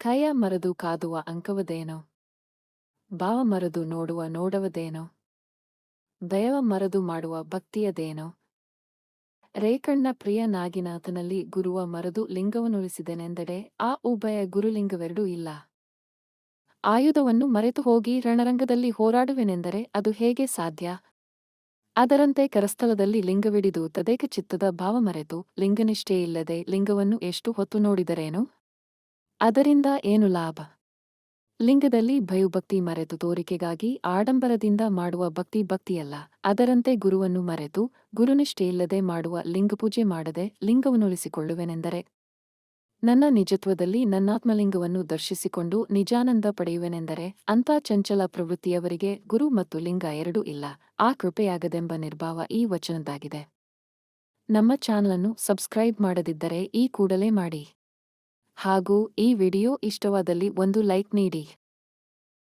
ಕಯ ಮರದು ಕಾದುವ ಅಂಕವದೇನೋ? ಭಾವ ಮರದು ನೋಡುವ ನೋಡವದೇನೋ? ದಯವ ಮರದು ಮಾಡುವ ಭಕ್ತಿಯದೇನೋ? ರೇಕಣ್ಣ ಪ್ರಿಯ ನಾಗಿನಾಥನಲ್ಲಿ ಗುರುವ ಮರದು ಲಿಂಗವನ್ನುಳಿಸಿದೆನೆಂದಡೆ ಆ ಉಭಯ ಗುರುಲಿಂಗವೆರಡೂ ಇಲ್ಲ. ಆಯುಧವನ್ನು ಮರೆತು ಹೋಗಿ ರಣರಂಗದಲ್ಲಿ ಹೋರಾಡುವೆನೆಂದರೆ ಅದು ಹೇಗೆ ಸಾಧ್ಯ? ಅದರಂತೆ ಕರಸ್ಥಲದಲ್ಲಿ ಲಿಂಗವಿಡಿದು ತದೇಕ ಚಿತ್ತದ ಭಾವ ಮರೆತು ಲಿಂಗನಿಷ್ಠೆಯಿಲ್ಲದೆ ಲಿಂಗವನ್ನು ಎಷ್ಟು ಹೊತ್ತು ನೋಡಿದರೇನು? ಅದರಿಂದ ಏನು ಲಾಭ? ಲಿಂಗದಲ್ಲಿ ಭಯುಭಕ್ತಿ ಮರೆತು ತೋರಿಕೆಗಾಗಿ ಆಡಂಬರದಿಂದ ಮಾಡುವ ಭಕ್ತಿ ಭಕ್ತಿಯಲ್ಲ, ಅದರಂತೆ ಗುರುವನ್ನು ಮರೆತು ಗುರುನಿಷ್ಠೆಯಿಲ್ಲದೆ ಮಾಡುವ ಲಿಂಗಪೂಜೆ ಮಾಡದೆ ಲಿಂಗವನ್ನುಳಿಸಿಕೊಳ್ಳುವೆನೆಂದರೆ? ನನ್ನ ನಿಜತ್ವದಲ್ಲಿ ನನ್ನಾತ್ಮಲಿಂಗವನ್ನು ದರ್ಶಿಸಿಕೊಂಡು ನಿಜಾನಂದ ಪಡೆಯುವೆನೆಂದರೆ ಅಂಥ ಚಂಚಲ ಪ್ರವೃತ್ತಿಯವರಿಗೆ ಗುರು ಮತ್ತು ಲಿಂಗ ಎರಡೂ ಇಲ್ಲ, ಆ ಕೃಪೆಯಾಗದೆಂಬ ನಿರ್ಭಾವ ಈ ವಚನದ್ದಾಗಿದೆ. ನಮ್ಮ ಚಾನಲನ್ನು ಸಬ್ಸ್ಕ್ರೈಬ್ ಮಾಡದಿದ್ದರೆ ಈ ಕೂಡಲೇ ಮಾಡಿ. ಹಾಗೂ ಈ ವಿಡಿಯೋ ಇಷ್ಟವಾದಲ್ಲಿ ಒಂದು ಲೈಕ್ ನೀಡಿ.